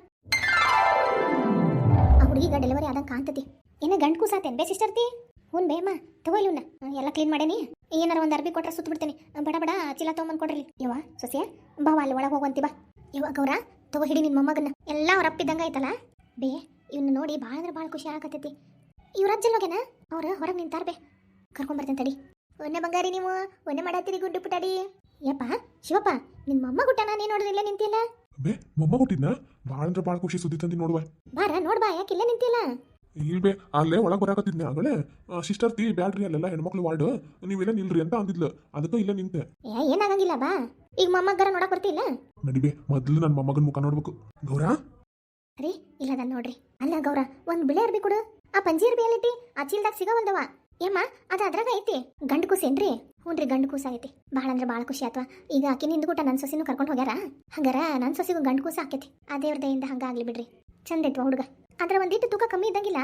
ಆ ಹುಡುಗಿಗ ಡೆಲಿವರಿ ಆದಂಗೆ ಕಾಣ್ತತಿ. ಏನ ಗಂಡು ಕೂಸಾತೇನ್? ಬೇ ಸಿಸ್ಟರ್ತಿ ಹ್ಞೂ ಬೇಮ್ಮ ತಗೋ ಇವ್ನ ಎಲ್ಲ ಕ್ಲೀನ್ ಮಾಡೇನಿ. ಏನಾರ ಒಂದು ಅರ್ಬಿ ಕೊಟ್ರೆ ಸುತ್ತ ಬಿಡ್ತೀನಿ. ಬಡ ಬಡ ಚೀಲ ತೊಗೊಂಬಂದು ಕೊಡ್ರಿ ಇವ ಸೊಸೆ ಬಾವ ಅಲ್ಲಿ ಒಳಗೆ ಹೋಗುವಂತಿ ಬಾ. ಇವ ಗೌರ ತಗೋ ಹಿಡಿ ನಿನ್ನ ಮೊಮ್ಮಗನ್ನ. ಎಲ್ಲ ಅವ್ರ ಅಪ್ಪಿದ್ದಂಗೆ ಐತಲ್ಲ ಬೇ ಇವ್ನ ನೋಡಿ ಭಾಳ ಅಂದ್ರೆ ಭಾಳ ಖುಷಿ ಆಗತ್ತೈತಿ. ಇವ್ರ ಹೋಗ್ಯಾನ? ಅವ್ರು ಹೊರಗೆ ನಿಂತಾರ ಬೇ. ಕರ್ಕೊಂಬರ್ತೇನೆ ತಡಿ. ಒನ್ನೆ ಬಂಗಾರಿ ನೀವು ಒನ್ನೆ ಮಾಡತ್ತೀರಿ ಗುಡ್ಡು ಪುಟಾಡಿ. ಯಪ್ಪ ಶಿವಪ್ಪ ನಿನ್ನ ಮೊಮ್ಮ ಗುಟ್ಟನ? ನೀ ನೋಡಿದ್ರೆ ನಿಂತಿಲ್ಲ ಬೇ ಮೊಮ್ಮ ಗುಟ್ಟಿದ್ನ? ಭಾಳ ಅಂದ್ರೆ ಭಾಳ ಖುಷಿ ಸುದ್ದಿ ತಂದಿ ನೋಡುವ. ಬಾರ ನೋಡ್ಬಾ ಯಾಕೆ ಇಲ್ಲೇ ನಿಂತಿಲ್ಲ ಇಲ್ಬೇ ಅಲ್ಲೇ ಒಳಗೆ ಬರಾಕತ್ತಿದ್ನೆ ಆಗಲೇ ಸಿಸ್ಟರ್ ತಿ ಬ್ಯಾಡ್ರಿ ಅಲ್ಲೆಲ್ಲ ಹೆಣ್ಮಕ್ಳು ವಾರ್ಡ್. ನೀವೆಲ್ಲ ನಿಲ್ರಿ ಅಂತ ಅಂದಿದ್ಲು. ಅದಕ್ಕೆ ಇಲ್ಲ ನಿಂತೆ. ಏ ಏನಾಗಂಗಿಲ್ಲ ಬಾ. ಈಗ ಮೊಮ್ಮಗ್ಗರ ನೋಡಕ್ ಬರ್ತಿಲ್ಲ ನಡಿಬೇ ಮೊದ್ಲು ನನ್ನ ಮೊಮ್ಮಗನ ಮುಖ ನೋಡ್ಬೇಕು. ಗೌರ? ರೀ ಇಲ್ಲದ ನೋಡ್ರಿ. ಅಲ್ಲ ಗೌರ ಒಂದ್ ಬಿಳೆ ಅರ್ಬಿ ಕೊಡು. ಆ ಪಂಜಿ ಅರ್ಬಿ ಎಲ್ಲೈತಿ ಆ ಚೀಲ್ದಾಗ ಸಿಗವಲ್ದವ ಏಮ್ಮ ಅದ ಅದ್ರಾಗ ಐತಿ. ಗಂಡು ಕೂಸೇನ್ರಿ? ಹ್ಞೂನ್ರಿ ಗಂಡು ಕೂಸ ಐತಿ. ಭಾಳ ಅಂದ್ರೆ ಭಾಳ ಖುಷಿ ಆತ್ವ. ಈಗ ಆಕಿನ ಹಿಂದ್ಗೂಟ ನನ್ನ ಸೊಸಿನೂ ಕರ್ಕೊಂಡು ಹೋಗ್ಯಾರ? ಹಂಗಾರ ನನ್ನ ಸೊಸಿಗೂ ಗಂಡು ಕೂಸ ಆಕೈತಿ. ಆ ದೇವ್ರ ದಯಿಂದ ಹಂಗಾಗ್ಲಿ ಬಿಡ್ರಿ. ಚಂದ ಐತ್ವಾ ಹುಡುಗ. ಆದ್ರೆ ಒಂದಿಟ್ಟು ತೂಕ ಕಮ್ಮಿ ಇದ್ದಂಗಿಲ್ಲ.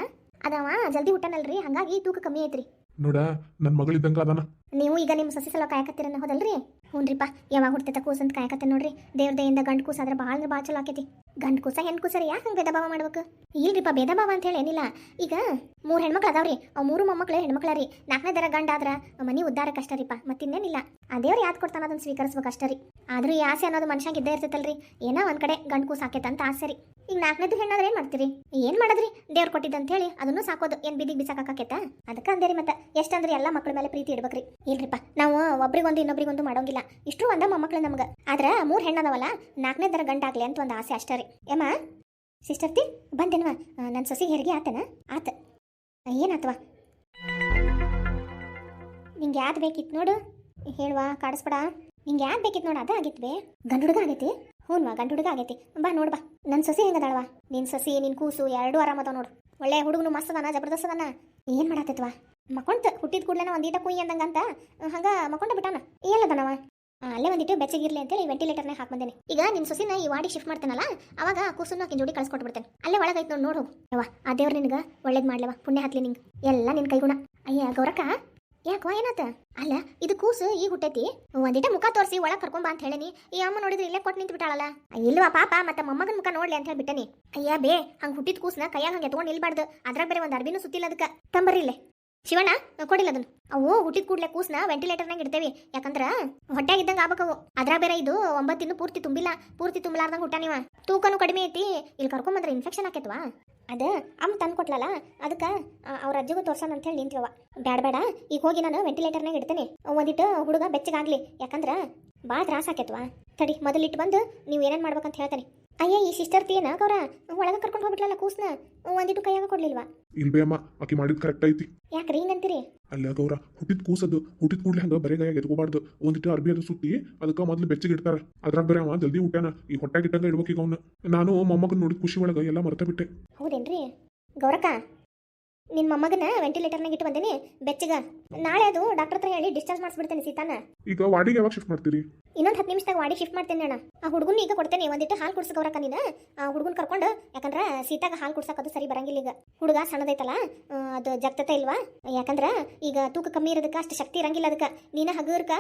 ಅದಾವ, ಜಲ್ದಿ ಹುಟ್ಟನಲ್ರಿ, ಹಂಗಾಗಿ ತೂಕ ಕಮ್ಮಿ ಐತ್ರಿ. ನೋಡ ನನ್ನ ಮಗಳಿದ್ದಂಗ ಅದಾನ. ನೀವು ಈಗ ನಿಮ್ಮ ಸಸಿ ಸಲ ಕಾಯಕತ್ತೀರನ್ನ ಹೋದಲ್ರಿ? ಹ್ಞೂನ್ರಿಪ್ಪ ಯಾವಾಗ ಹುಡ್ತೈತ ಕೂಸ ಅಂತ ಕಾಯಕತ್ತೆ ನೋಡ್ರಿ. ದೇವ್ರ ದಯಿಂದ ಗಂಡು ಕೂಸ ಆದ್ರೆ ಭಾಳ ಅಂದ್ರೆ ಭಾಳ ಚಲೋ ಆಕೈತಿ. ಗಂಡು ಕೂಸ ಹೆಣ್ಣು ಕೂಸರಿ, ಯಾಕೆ ಹಂಗೆ ಭೇದ ಭಾವ ಮಾಡ್ಬೇಕು? ಇಲ್ರಿಪ್ಪ, ಭೇದ ಭಾವ ಅಂತ ಹೇಳಿ ಏನಿಲ್ಲ. ಈಗ ಮೂರು ಹೆಣ್ಮಕ್ಳು ಅದಾವ್ರಿ. ಅವು ಮೂರು ಮೊಮ್ಮಕ್ಳು ಹೆಣ್ಮಕ್ಳ ರೀ ನಾಲ್ಕನೇ ದರ ಗಂಡ ಆದ್ರೆ ಮನೆ ಉದ್ದಾರ ಕಷ್ಟ ರೀಪ ಮತ್ತಿನ್ನೇನಿಲ್ಲ. ಆ ದೇವ್ರು ಯಾವ್ದು ಕೊಡ್ತಾನ ಅದನ್ನ ಸ್ವೀಕರಿಸ್ಬೇಕು ಅಷ್ಟೇ ರೀ. ಆದ್ರೂ ಈ ಆಸೆ ಅನ್ನೋದು ಮನುಷ್ಯಂಗೆ ಇದ್ದೇ ಇರ್ತೈತಲ್ರಿ. ಏನೋ ಒಂದ್ ಕಡೆ ಗಂಡು ಕೂಸ ಆಕೈತೆ ಅಂತ ಆಸೆ ರೀ. ಈಗ ನಾಲ್ಕನೇದು ಹೆಣ್ಣಾದ್ರೆ ಏನು ಮಾಡ್ತೀರಿ? ಏನ್ ಮಾಡದ್ರಿ? ದೇವ್ರು ಕೊಟ್ಟಿದ್ದಂತ ಹೇಳಿ, ಅದನ್ನು ಸಾಕೋದು. ಏನ್ ಬಿದಿಗೆ ಬಿಸಾಕಾಕೈತ ಅದಕ್ಕೆ ಅಂದೇರಿ ಮತ್ತೆ. ಎಷ್ಟಂದ್ರೆ ಎಲ್ಲ ಮಕ್ಳ ಮೇಲೆ ಪ್ರೀತಿ ಇಡ್ಬೇಕ್ರಿ. ಇಲ್ರಿಪ್ಪ, ನಾವು ಒಬ್ರಿಗೊಂದು ಇನ್ನೊಬ್ರಿಗೊಂದು ಮಾಡೋಂಗಿಲ್ಲ. ಇಷ್ಟು ಒಂದ ಮೊಮ್ಮಕ್ಳು ನಮ್ಗೆ. ಆದ್ರೆ ಮೂರು ಹೆಣ್ಣದವಲ್ಲ, ನಾಲ್ಕನೇ ದರ ಗಂಡಾಗ್ಲಿ ಅಂತ ಒಂದು ಆಸೆ ಅಷ್ಟೇ ರೀ. ಸಿಸ್ಟರ್ ತಿ, ಬಂದೇನವ. ನನ್ನ ಸೊಸಿ ಹೆರಿಗೆ ಆತನ? ಆತ. ಏನಾತವ? ನಿಂಗೆ ಯಾವ್ದು ಬೇಕಿತ್ತು ನೋಡು. ಹೇಳುವ, ಕಾಡಿಸ್ಬೇಡ. ನಿಂಗೆ ಯಾವ್ದು ಬೇಕಿತ್ತು ನೋಡು, ಅದ ಆಗಿತ್ವೆ ಗಂಡು ಹುಡುಗ ಆಗೈತಿ? ಹೂನ್ವಾ, ಗಂಡು ಹುಡುಗ ಆಗೈತಿ. ಬಾ ನೋಡ್ಬಾ ನನ್ನ ಸೊಸಿ ಹೆಂಗದಾಳವ ನಿನ್ನ ಸೊಸಿ ನಿನ್ನ ಕೂಸು, ಎರಡೂ ಆರಾಮದ ನೋಡು. ಒಳ್ಳೆ ಹುಡುಗನು ಮಸ್ತದಾನ ಅದಾನ, ಜಬರ್ದಸ್ತ್ ಅದಾನ. ಏನು ಮಾಡತ್ತೈತ್ವ ಮಕ್ಕೊಂತ ಹುಟ್ಟಿದ ಕೂಡಲೇ ಒಂದೀಟ ಕುಯ್ ಅಂದಂಗಂತ ಹಂಗ ಮಕ್ಕೊಂಡ ಬಿಟ್ಟಾನ. ಆ, ಅಲ್ಲೇ ಒಂದಿಟ್ಟು ಬೆಚ್ಚಗಿರ್ಲಿ ಅಂತೇಳಿ ವೆಂಟಿಲೇಟರ್ನೇ ಹಾಕಿ ಬಂದೇನೆ. ಈಗ ನಿಮ್ಮ ಸೊಸಿನ ಈ ವಾಡಿ ಶಿಫ್ಟ್ ಮಾಡ್ತೇನಲ್ಲ ಅವಾಗ ಕೂಸನ್ನು ಆಕಿನ ಜೋಡಿ ಕಳ್ಸ್ಕೊಟ್ಬಿಡ್ತೇನೆ ಅಲ್ಲೇ ಒಳಗೈತೆ ನೋಡಿ ನೋಡು ಯವ್ವ ಆ ದೇವ್ರ ನಿನಗೆ ಒಳ್ಳೇದು ಮಾಡ್ಲವ ಪುಣ್ಯ ಹತ್ಲಿ ನಿಂಗೆ. ಎಲ್ಲ ನಿನ್ನ ಕೈಗುಣ. ಅಯ್ಯ ಗೌರಕ್ಕ ಯಾಕೋ ಏನಾತ? ಅಲ್ಲ ಇದು ಕೂಸು ಈಗ ಹುಟ್ಟೈತಿ. ಒಂದಿಟ ಮುಖ ತೋರಿಸಿ ಒಳಗೆ ಕರ್ಕೊಂಬಾ ಅಂತ ಹೇಳೇನಿ. ಈ ಅಮ್ಮ ನೋಡಿದ್ರೆ ಇಲ್ಲೇ ಕೊಟ್ಟು ನಿಂತು ಬಿಟ್ಟಾಳಲ್ಲ ಇಲ್ವಾ ಪಾಪ ಮತ್ತೆ ಮೊಮ್ಮಗನ ಮುಖ ನೋಡ್ಲಿ ಅಂತ ಹೇಳಿ ಬಿಟ್ಟನಿ ಅಯ್ಯ ಬೇ ಹಂಗೆ ಹುಟ್ಟಿದ ಕೂಸನ ಕೈಯಾಗ ಹಂಗೆ ಎತ್ಕೊಂಡು ನಿಲ್ಬಾರ್ದು. ಅದ್ರಾಗ ಬೇರೆ ಒಂದು ಅರ್ಬಿನೂ ಸುತ್ತಿಲ್ಲ ಅದಕ್ಕೆ ತಂಬರಿ ಇಲ್ಲೇ. ಶಿವಣ್ಣ ಕೊಡಿಲ್ಲ ಅದನ್ನು. ಅವು ಹುಟ್ಟಿದ ಕೂಡಲೇ ಕೂಸ್ನ ವೆಂಟಿಲೇಟರ್ನಾಗ ಇಡ್ತೇವೆ. ಯಾಕಂದ್ರೆ ಹೊಟ್ಯಾಗ ಇದ್ದಂಗ ಆಗ್ಬೇಕವು. ಅದ್ರ ಬೇರೆ ಇದು ಒಂಬತ್ತಿನ್ನು ಪೂರ್ತಿ ತುಂಬಿಲ್ಲ. ಪೂರ್ತಿ ತುಂಬಲಾರ್ದಂಗೆ ಹುಟ್ಟ ನೀವ ತೂಕನು ಕಡಿಮೆ ಐತಿ. ಇಲ್ಲಿ ಕರ್ಕೊಂಬಂದ್ರೆ ಇನ್ಫೆಕ್ಷನ್ ಆಕೈತವಾ ಅದ ಅಮ್ಮ ತಂದು ಕೊಟ್ಲಲ್ಲ, ಅದಕ್ಕೆ ಅವ್ರ ಅಜ್ಜಿಗೂ ತೋರ್ಸೋಣ ಅಂತ ಹೇಳಿ ನಿಂತಿವ ಬ್ಯಾಡ ಬೇಡ ಈಗ ಹೋಗಿ ನಾನು ವೆಂಟಿಲೇಟರ್ನಾಗ ಇಡ್ತೇನೆ. ಒಂದಿಟ್ಟು ಹುಡುಗ ಬೆಚ್ಚಗಾಗ್ಲಿ. ಯಾಕಂದ್ರೆ ಭಾಳ ತ್ರಾಸ ಆಕೈತ್ವಾ ತಡಿ, ಮೊದಲಿಟ್ಟು ಬಂದು ನೀವು ಏನೇನು ಮಾಡ್ಬೇಕಂತ ಹೇಳ್ತೇನೆ. ಅಯ್ಯ ಈ ಸಿಸ್ಟರ್ ತೀನ ಗೌರ ಒಳಗೆ ಕರ್ಕೊಂಡು ಹೋಗ್ಬಿಟ್ಲಲ್ಲ ಕೂಸ್ನ? ಒಂದಿಟ್ಟು ಕೈಯಾಗ ಕೊಡ್ಲಿಲ್ವಾ? ಇಲ್ಬೇ ಅಮ್ಮ ಆಕಿ ಮಾಡಿದ್ ಕರೆಕ್ಟ್ ಐತಿ. ಯಾಕ್ರಿ ಹಿಂಗಂತೀರಿ? ಅಲ್ಲ ಗೌರ ಹುಟ್ಟಿದ ಕೂಸದು ಹುಟ್ಟಿದ ಕೂಡ್ಲಿ ಹಂಗ ಬರೇ ಗಾಯ ಎತ್ಕೋಬಾರ್ದು. ಒಂದಿಟ್ಟು ಅರ್ಬಿ ಅದು ಸುತ್ತಿ ಅದಕ್ಕ ಮೊದ್ಲು ಬೆಚ್ಚಗೆ ಇಡ್ತಾರ. ಅದ್ರಾಗ ಬರೇ ಅವ ಜಲ್ದಿ ಹುಟ್ಟಾನ ಈ ಹೊಟ್ಟೆ ಗಿಟ್ಟಂಗ ಇಡ್ಬೇಕು ಈಗ ಅವ್ನ. ನಾನು ಮೊಮ್ಮಗನ್ ನೋಡಿದ ಖುಷಿ ಒಳಗ ಎಲ್ಲ ಮರ್ತ ಬಿಟ್ಟೆ. ಹೌದೇನ್ರಿ? ಗೌರಕ್ಕ ನಿನ್ನ ಮೊಮ್ಮಗನ ವೆಂಟಿಲೇಟರ್ನಾಗ ಇಟ್ಟು ಬಂದೇನಿ ಬೆಚ್ಚಗ. ನಾಳೆ ಅದು ಡಾಕ್ಟರ್ ಹತ್ರ ಹೇಳಿ ಡಿಸ್ಚಾರ್ಜ್ ಮಾಡಿಸ್ಬಿಡ್ತೇನೆ ಸೀತಾನ. ಈಗ ವಾಡಿಗೆ ಯಾವಾಗ ಶಿಫ್ಟ್ ಮಾಡ್ತೀರಿ? ಇನ್ನೊಂದು ಹತ್ತು ನಿಮಿಷದಾಗ ವಾಡಿ ಶಿಫ್ಟ್ ಮಾಡ್ತೇನೆ ಅಣ್ಣ. ಆ ಹುಡುಗನ ಈಗ ಕೊಡ್ತೇನೆ ಒಂದಿಟ್ಟು ಹಾಲು ಕುಡ್ಸ ಗೌರಕ್ಕ ನೀನು. ಆ ಹುಡುಗನ ಕರ್ಕೊಂಡು ಯಾಕಂದ್ರೆ ಸೀತಾಗ ಹಾಲು ಕುಡ್ಸಕ್ಕೆ ಅದು ಸರಿ ಬರಂಗಿಲ್ಲ ಈಗ. ಹುಡುಗ ಸಣ್ಣದೈತಲ್ಲ ಅದು ಜಗ್ತತೆ ಇಲ್ವಾ? ಯಾಕಂದ್ರೆ ಈಗ ತೂಕ ಕಮ್ಮಿ ಇರೋದಕ್ಕೆ ಅಷ್ಟು ಶಕ್ತಿ ಇರಂಗಿಲ್ಲ ಅದಕ್ಕೆ. ನೀನ ಹಗುರ್ಕ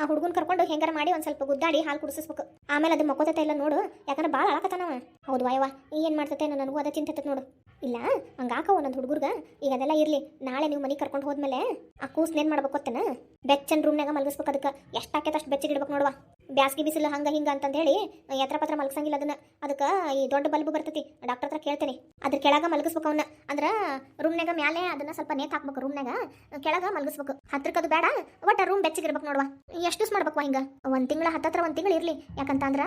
ಆ ಹುಡುಗನ್ ಕರ್ಕೊಂಡು ಹೆಂಗಾರ ಮಾಡಿ ಒಂದು ಸ್ವಲ್ಪ ಗುದ್ದಾಡಿ ಹಾಲು ಕುಡಿಸ್ಬೇಕು. ಆಮೇಲೆ ಅದು ಮಕ್ಕೋತೈತೆ ಇಲ್ಲ ನೋಡು ಯಾಕಂದ್ರೆ ಭಾಳ ಅಳಕತ್ತಾನವ ಹೌದು ವಾಯವ್ವ ಏನು ಮಾಡ್ತೈತೆ ನನಗೂ ಅದ ಚಿಂತೆ ನೋಡು. ಇಲ್ಲ ಹಂಗಾಕವ ನನ್ನ ಹುಡುಗರ್ಗ. ಈಗ ಅದೆಲ್ಲ ಇರ್ಲಿ ನಾಳೆ ನೀವು ಮನೆಗೆ ಕರ್ಕೊಂಡು ಹೋದ್ಮೇಲೆ. ಆ ಕೂಸ್ನೇನ್ ಮಾಡ್ಬೇಕು ಗೊತ್ತೇನ? ಬೆಚ್ಚನ್ ರೂಮ್ನಾಗ ಮಲಗಿಸ್ಬೇಕು ಅದಕ್ಕೆ. ಎಷ್ಟು ಹಾಕೈತೆ ಅಷ್ಟು ಬೆಚ್ಚಗೆ ಇಡ್ಬೇಕು ನೋಡುವ. ಬ್ಯಾಸ್ಗಿ ಬಿಸಿಲು ಹಂಗ ಹಿಂಗ ಅಂತಂದು ಹೇಳಿ ಎತ್ರ ಪತ್ರ ಮಲಗಿಸಂಗಿಲ್ಲ ಅದನ್ನ. ಅದಕ್ಕೆ ಈ ದೊಡ್ಡ ಬಲ್ಬ್ ಬರ್ತೈತಿ ಡಾಕ್ಟರ್ ಹತ್ರ ಕೇಳ್ತೇನೆ. ಅದ್ರ ಕೆಳಗ ಮಲಗಿಸ್ಬೇಕು ಅವನ್ನ ಅಂದ್ರೆ ರೂಮ್ನಾಗ ಮ್ಯಾಲೆ ಅದನ್ನ ಸ್ವಲ್ಪ ನೇತ್ ಹಾಕ್ಬೇಕು ರೂಮ್ನಾಗ ಕೆಳಗ ಮಲಗಿಸ್ಬೇಕು. ಹತ್ರಕ್ಕೆ ಅದು ಬೇಡ, ಒಟ್ಟ ರೂಮ್ ಬೆಚ್ಚಗಿರ್ಬೇಕು ನೋಡುವ. ಎಷ್ಟು ದಿವ್ಸ ಮಾಡ್ಬೇಕು ಹಿಂಗ? ಒಂದ್ ತಿಂಗಳ ಹತ್ತತ್ರ ಒಂದ್ ತಿಂಗಳು ಇರ್ಲಿ. ಯಾಕಂತಂದ್ರ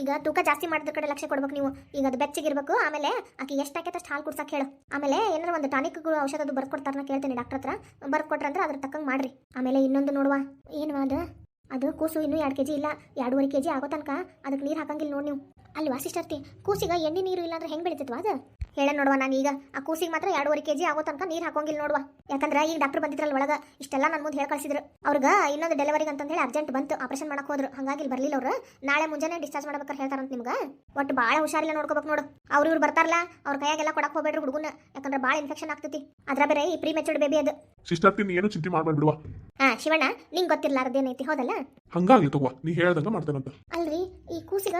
ಈಗ ತೂಕ ಜಾಸ್ತಿ ಮಾಡಿದ ಕಡೆ ಲಕ್ಷ್ಯ ಕೊಡ್ಬೇಕು ನೀವು. ಈಗ ಅದು ಬೆಚ್ಚಗಿರ್ಬೇಕು, ಆಮೇಲೆ ಆಕೆ ಎಷ್ಟು ಹಾಕೈತೆ ಅಷ್ಟು ಹಾಲು ಕುಡ್ಸಕ್ಕೆ ಹೇಳು. ಆಮೇಲೆ ಏನಾರ ಒಂದು ಟಾನಿಕ್ ಔಷಧ ಬರ್ಕೊಡ್ತಾರ ಕೇಳ್ತೇನೆ ಡಾಕ್ಟರ್ ಹತ್ರ. ಬರ್ಕೊಟ್ರಂದ್ರೆ ಅದ್ರ ತಕ್ಕಂಗೆ ಮಾಡ್ರಿ. ಆಮೇಲೆ ಇನ್ನೊಂದು ನೋಡುವ. ಏನು ಅದು? ಅದು ಕೂಸು ಇನ್ನೂ ಎರಡು ಕೆ ಜಿ ಇಲ್ಲ. ಎರಡೂವರೆ ಕೆ ಜಿ ಆಗೋ ತನಕ ಅದಕ್ಕೆ ನೀರು ಹಾಕಂಗಿಲ್ಲ ನೋಡಿ ನೀವು. ಅಲ್ವಾ ಸಿಸ್ಟರ್ತಿ ಕೂಸಿಗೆ ಎಣ್ಣೆ ನೀರು ಇಲ್ಲಾಂದ್ರೆ ಹೆಂಗೆ ಬೆಳೀತಿತ್ತು ಅದು? ಹೇಳ ನೋಡುವ ನಾನು ಈಗ ಆ ಕೂಸಿಗೆ ಮಾತ್ರ ಎರಡೂವರೆ ಕೆಜಿ ಆಗೋ ತನಕ ನೀರು ಹಾಕೋಂಗಿಲ್ಲ ನೋಡುವ. ಯಾಕಂದ್ರೆ ಈಗ ಡಾಕ್ಟರ್ ಬಂದಿದ್ರಲ್ಲ ಒಳಗೆ ಇಷ್ಟೆಲ್ಲ ನನ್ನ ಮುಂದೆ ಹೇಳಿ ಕಳಿಸಿದ್ರು ಅವ್ರಿಗೆ ಇನ್ನೊಂದು ಡೆಲಿವರಿಗೆ ಅಂತ ಹೇಳಿ ಅರ್ಜೆಂಟ್ ಬಂತು ಆಪರೇಷನ್ ಮಾಡಕ್ಕೆ ಹೋದ್ರು. ಹಂಗಾಗಿ ಇಲ್ಲಿ ಬರ್ಲಿಲ್ಲ ಅವ್ರು. ನಾಳೆ ಮುಂಜಾನೆ ಡಿಸ್ಚಾರ್ಜ್ ಮಾಡ್ಬೇಕಾರೆ ಹೇಳ್ತಾರಂತ ನಿಮ್ಗೆ. ಒಟ್ಟು ಭಾಳ ಹುಷಾರಿಲ್ಲ ನೋಡ್ಕೋಬೇಕು ನೋಡು. ಅವ್ರು ಇವ್ರು ಬರ್ತಾರಲ್ಲ ಅವ್ರ ಕೈಯಾಗೆಲ್ಲ ಕೊಡಕ್ ಹೋಗ್ಬೇಡ್ರಿ ಹುಡುಗನ. ಯಾಕಂದ್ರೆ ಭಾಳ ಇನ್ಫೆಕ್ಷನ್ ಆಗ್ತೈತಿ. ಅದ್ರ ಬೇರೆ ಈ ಪ್ರೀ ಮೆಚೂರ್ಡ್ ಬೇಬಿ ಅದು. ಸಿಸ್ಟರ್ ನೀ ಏನು ಚಿಂತೆ ಮಾಡ್ಬೇಡ ಬಿಡುವ. ಹಾ ಶಿವಣ್ಣ ನಿಂಗೆ ಗೊತ್ತಿರ್ಲಾರ್ದೇನೈತಿ ಹೌದಲ್ಲ? ಹಂಗಾಗಿ ತಗೋ ನೀ ಹೇಳ್ದಂಗ ಮಾಡ್ತೇನಂತ. ಅಲ್ರಿ ಈ ಕೂಸಿಗ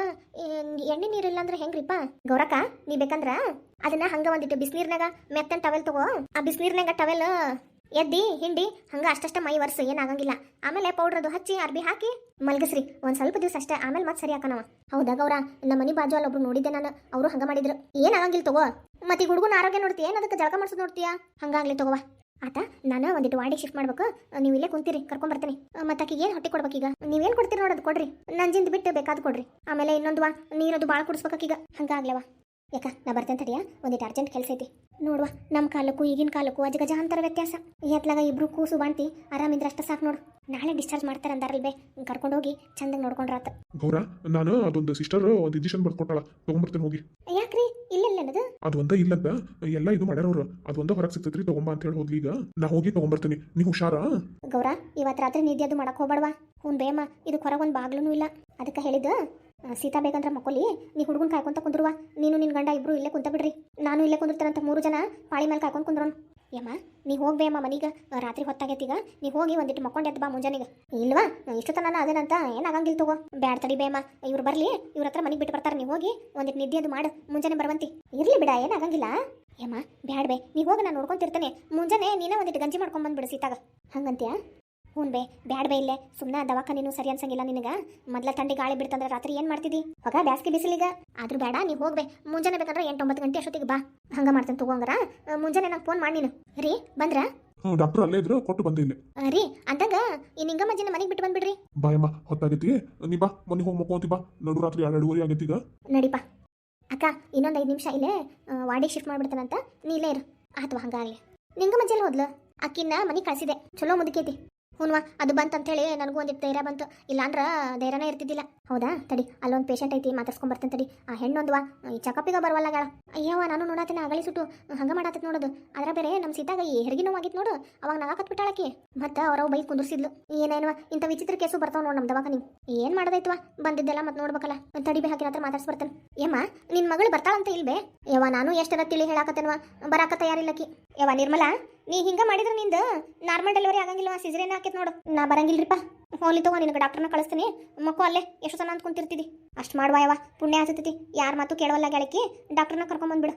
ಎಣ್ಣೆ ನೀರಿಲ್ಲ ಅಂದ್ರೆ ಹೆಂಗ್ರಿಪ್ಪ ಗೌರಕ್ಕ ನೀ ಬೇಕಂದ್ರ ಅದನ್ನ ಹಂಗ ಒಂದಿಟ್ಟು ಬಿಸಿನೀರ್ನಾಗ ಮೆತ್ತನ್ ಟವೆಲ್ ತಗೋ. ಆ ಬಿಸಿನೀರ್ನಾಗ ಟವೆಲ್ ಎದ್ದಿ, ಹಿಂಡಿ, ಹಂಗ ಅಷ್ಟಷ್ಟ ಮೈ ವರ್ಸು ಏನಾಗಂಗಿಲ್ಲ ಆಮೇಲೆ ಪೌಡರ್ ಅದು ಹಚ್ಚಿ, ಅರ್ಬಿ ಹಾಕಿ, ಮಲ್ಗಸ್ರಿ. ಒಂದ್ ಸ್ವಲ್ಪ ದಿವಸ ಅಷ್ಟೇ, ಆಮೇಲೆ ಮತ್ತೆ ಸರಿ ಹಾಕನವ. ಹೌದಾ ಗೌರ? ನಮ್ಮ ಮನಿ ಬಾಜು ಅಲ್ಲಿ ಒಬ್ರು ನೋಡಿದ್ದೆ ನಾನು. ಅವರು ಹಂಗ ಮಾಡಿದ್ರು. ಏನಾಗಂಗಿಲ್ಲ ತಗೋ. ಮತ್ತೆ ಈ ಹುಡುಗನ ಆರೋಗ್ಯ ನೋಡ್ತೀಯ ಏನ್ ಅದಕ್ಕೆ ಜಳಕ ಮಾಡ್ಸೋದು ನೋಡ್ತೀಯಾ? ಹಂಗಾಗ್ಲಿ ತಗೋವಾ ಆತ, ನಾನು ಒಂದಿಟ್ಟು ವಾರ್ಡಿಗೆ ಶಿಫ್ಟ್ ಮಾಡ್ಬೇಕು. ನೀವು ಇಲ್ಲೇ ಕುಂತೀರಿ, ಕರ್ಕೊಂಡ್ ಬರ್ತೀನಿ. ಮತ್ತೆ ಆಕಿಗೆ ಏನು ಹೊಟ್ಟೆ ಕೊಡ್ಬೇಕೀಗ ನೀವೇನು ಕೊಡ್ತೀರಿ ನೋಡೋದು ಕೊಡ್ರಿ. ನಂಜಿಂದ ಬಿಟ್ಟು ಬೇಕಾದ್ ಕೊಡ್ರಿ. ಆಮೇಲೆ ಇನ್ನೊಂದು ವಾ ನೀರದು ಭಾಳ ಕುಡಿಸ್ಬೇಕೀಗ ಹಂಗಾಗ್ಲವ ಯಾಕ ನಾ ಬರ್ತೇನೆ ತಡಿಯಾ? ಒಂದಿಟ್ಟು ಅರ್ಜೆಂಟ್ ಕೆಲಸ ಐತಿ. ನೋಡುವ ನಮ್ಮ ಕಾಲಕ್ಕೂ ಈಗಿನ ಕಾಲಕ್ಕೂ ಅಜ ಗಜ ಅಂತರ ವ್ಯತ್ಯಾಸ. ಎತ್ಲಾಗ ಇಬ್ರು ಕೂಸು ಬಾಣ್ತಿ ಆರಾಮಿದ್ರೆ ಅಷ್ಟ ಸಾಕು ನೋಡು. ನಾಳೆ ಡಿಸ್ಚಾರ್ಜ್ ಮಾಡ್ತಾರೆ ಅಂದಾರಲ್ವೇ ಕರ್ಕೊಂಡೋಗಿ ಚಂದಾಗಿ ನೋಡ್ಕೊಂಡ್ರಾತ ಗೌರ ನಾನು ಅದೊಂದು ಸಿಸ್ಟರ್ ಒಂದು ಇಂಜೆಕ್ಷನ್ ಬರ್ಕೊಟ್ಟಾಳ. ತಗೊಂಬರ್ತೇನೆ ಹೋಗಿ. ಯಾಕ್ರಿ? ಇಲ್ಲ ಅದು ಒಂದ ಇಲ್ಲಂತ ಎಲ್ಲ ಇದು ಮಾಡ್ಯಾರ ಅವ್ರು ಅದು ಒಂದ ಹೊರಗೆ ಸಿಗ್ತೈತ್ರಿ ತಗೊಂಬ ಅಂತ ಹೇಳಿ ಹೋದ್ಲಿ ಈಗ ನಾ ಹೋಗಿ ತಗೊಂಬರ್ತೀನಿ. ನೀವು ಹುಷಾರಾ? ಗೌರ ಇವತ್ತು ರಾತ್ರಿ ನಿದ್ದೆ ಅದು ಮಾಡಕ್ ಹೋಗ್ಬೇಡವಾ. ಹ್ಞೂ ಬೇಮ್ಮ ಇದು ಒಂದು ಬಾಗ್ಲೂ ಇಲ್ಲ. ಅದಕ್ಕೆ ಹೇಳಿದ್ದು ಸೀತಾ ಬೇಕಂದ್ರೆ ಮಕ್ಕೊಲಿ, ನೀ ಹುಡುಗನ್ ಕಾಯ್ಕೊಂತ ಕುಂದ್ರುವ. ನೀನು ನಿನ್ನ ಗಂಡ ಇಬ್ರು ಇಲ್ಲೇ ಕುಂತ ಬಿಡ್ರಿ ನಾನು ಇಲ್ಲೇ ಕುಂದಿರ್ತಾರಂತ ಮೂರು ಜನ ಪಾಳಿ ಮೇಲೆ ಕಾಯ್ಕೊಂಡು ಕುಂದ್ರೋನ್. ಯಮ್ಮ, ನೀ ಹೋಗ್ಬೇಮ್ಮ ಮನೀಗ. ರಾತ್ರಿ ಹೊತ್ತಾಗೈತೀಗ ನೀ ಹೋಗಿ ಒಂದಿಟ್ಟು ಮಕ್ಕೊಂಡು ಎದ್ದು ಬಾ ಮುಂಜಾನೆಗೆ. ಇಲ್ವಾ? ಇಷ್ಟು ತನ ಅದೇನಂತ ಏನಾಗಂಗಿಲ್ಲ ತಗೋ. ಬ್ಯಾಡ್ ತಡಿ ಬೇಮ್ಮ ಇವ್ರು ಬರ್ಲಿ, ಇವ್ರ ಹತ್ರ ಮನೆಗೆ ಬಿಟ್ಟು ಬರ್ತಾರೆ ನೀವು ಹೋಗಿ ಒಂದಿಟ್ಟು ನಿದ್ದೆ ಅದು ಮಾಡು. ಮುಂಜಾನೆ ಬರುವಂತಿ. ಇರ್ಲಿ ಬಿಡ, ಏನಾಗಂಗಿಲ್ಲ. ಯಮ್ಮ, ಬ್ಯಾಡ್ ಬೇ, ನೀ ಹೋಗಿ ನಾನು ನೋಡ್ಕೊಂತಿರ್ತೇನೆ. ಮುಂಜಾನೆ ನೀನೇ ಒಂದಿಟ್ಟು ಗಂಜಿ ಮಾಡ್ಕೊಂಡ್ ಬಂದ್ಬಿಡು ಸೀತಾಗ. ಹಂಗಂತ್ಯಾ? ಹ್ಞೂ ಬೇ ಬ್ಯಾಡ್ ಬೇ ಇಲ್ಲೇ. ಸುಮ್ಮನೆ ದವಾಖಾನಿನೂ ಸರಿ ಅನ್ಸಂಗಿಲ್ಲ ನಿನಗ. ಮೊದ್ಲ ತಂಡಿ ಗಾಳಿ ಬಿಡ್ತಂದ್ರೆ ರಾತ್ರಿ ಏನು ಮಾಡ್ತಿದ್ದಿ ಹೊಗ ಬ್ಯಾಸ್ಗೆ ಬಿಸಿಲಿಗ ಆದ್ರೂ ಬೇಡ ನೀವು ಹೋಗ್ಬೇ ಮುಂಜಾನೆ ಬೇಕಂದ್ರೆ ಎಂಟು ಒಂಬತ್ತು ಗಂಟೆ ಅಷ್ಟೊತ್ತಿಗೆ ಬಾ. ಹಂಗ ಮಾಡ್ತೇನೆ ತಗೋಂಗಾರ ಮುಂಜಾನೆ ನಂಗೆ ಫೋನ್ ಮಾಡಿ ನೀನು. ರೀ ಬಂದ್ರ? ಹ್ಞೂ ಡಾಕ್ಟರ್ ಅಲ್ಲೇ ಇದ್ರು ಕೊಟ್ಟು ಬಂದೆ ಇಲ್ಲಿ. ಆ, ರೀ ಅಂದಾಗ ಈ ನಿಂಗಮ್ಮಜ್ಜಿನ ಮನೆಗೆ ಬಿಟ್ಟು ಬಂದ್ಬಿಡ್ರಿ. ಬಾಯಮ್ಮ ಹೊತ್ತಾಗೈತಿ. ನೀ ಬಾ ಮನೆ ಹೋಗಿ ಮಕ್ಕೊಂತಿ ಬಾ. ನಡು ರಾತ್ರಿ ಎರಡುವರೆ ಆಗೈತಿ ಈಗ. ನಡಿಪ ಅಕ್ಕ ಇನ್ನೊಂದು ಐದು ನಿಮಿಷ ಇಲ್ಲೇ ವಾರ್ಡಿಗೆ ಶಿಫ್ಟ್ ಮಾಡ್ಬಿಡ್ತಾನಂತ. ನೀ ಇಲ್ಲೇ ಇರು. ಆತ್ವ ಹಂಗಾಗಲಿ. ನಿಂಗಮ್ಮಜ್ಜಲ್ಲಿ ಹೋದ್ಲು? ಅಕ್ಕಿನ ಮನೆಗೆ ಕಳ್ಸಿದೆ. ಚಲೋ ಮುದುಕೈತಿ. ಹ್ಞೂನ್ವಾ ಅದು ಬಂತಂತೇಳಿ ನನಗೂ ಒಂದಿಟ್ಟು ಧೈರ್ಯ ಬಂತು. ಇಲ್ಲಾಂದ್ರೆ ಧೈರ್ಯನೇ ಇರ್ತಿದ್ದಿಲ್ಲ. ಹೌದಾ? ತಡಿ, ಅಲ್ಲೊಂದು ಪೇಷಂಟ್ ಐತಿ, ಮಾತಾಡ್ಸ್ಕೊಂಡ್ ಬರ್ತೇನೆ ತಡಿ. ಆ ಹೆಣ್ಣೊಂದ್ವಾ ಈ ಚೆಕಪ್ಪಿಗೆ ಗ್ಯಾಳ ಅಯ್ಯವ್ವ ನಾನು ನೋಡತ್ತೇನೆ ಅಗಳಿ ಸುಟ್ಟು. ಹಂಗೆ ಮಾಡತ್ತೈತೆ ನೋಡೋದು. ಅದರ ಬೇರೆ ನಮ್ಮ ಸೀತಾಗ ಈ ಹೆರಿಗೆ ನೋವಾಗಿತ್ತು ನೋಡು. ಅವಾಗ ನಗಾಕತ್ ಬಿಟ್ಟಾಳಕಿ ಮತ್ತೆ ಅವರವ್ ಬೈಕ್ ಕುಂದಿರ್ಸಿದ್ಲು. ಏನೇನುವ ಇಂಥ ವಿಚಿತ್ರ ಕೇಸು ಬರ್ತಾವ ನೋಡು ನಮ್ಮ ದವಾಖಾನಿ ಏನು ಮಾಡೋದೈತ್ವಾ ಬಂದಿದ್ದೆಲ್ಲ ಮತ್ತೆ ನೋಡ್ಬೇಕಲ್ಲ. ತಡಿಬೆ ಹಾಕಿ ಹತ್ರ ಮಾತಾಡ್ಸಿ ಬರ್ತೇನೆ. ಯಮ್ಮ, ನಿನ್ ಮಗಳು ಬರ್ತಾಳಂತ ಇಲ್ಬೇ ಯವ್ವ, ನಾನು ಎಷ್ಟರ ತಿಳಿ ಹೇಳಾಕತ್ತೇನವ ಬರಾಕ ತಯಾರಿಲ್ಲಕಿ ಯವ್ವ, ನಿರ್ಮಲಾ ನೀ ಹಿಂಗ ಮಾಡಿದ್ರೆ ನಿಂದು ನಾರ್ಮಲ್ ಡೆಲಿವರಿ ಆಗಂಗಿಲ್ಲ ಸಿಜರೇನ್ ಹಾಕಿತ್ ನೋಡು. ನಾ ಬರಂಗಿಲ್ರಿಪ್ಪ ಹೋಲಿ ತಗೋ ನಿನಗೆ ಡಾಕ್ಟರ್ನ ಕಳಿಸ್ತೀನಿ. ಮಕ್ಕ ಅಲ್ಲೇ, ಎಷ್ಟು ಸಲ ಅಂತ ಕುಂತಿರ್ತಿದಿ ಅಷ್ಟು ಮಾಡುವ ಪುಣ್ಯ ಹತ್ತೈತಿ ಯಾರ ಮಾತು ಕೇಳವಲ್ಲ ಗೆಳಕಿ ಡಾಕ್ಟರ್ನ ಕರ್ಕೊಂಬಂದ್ಬಿಡು.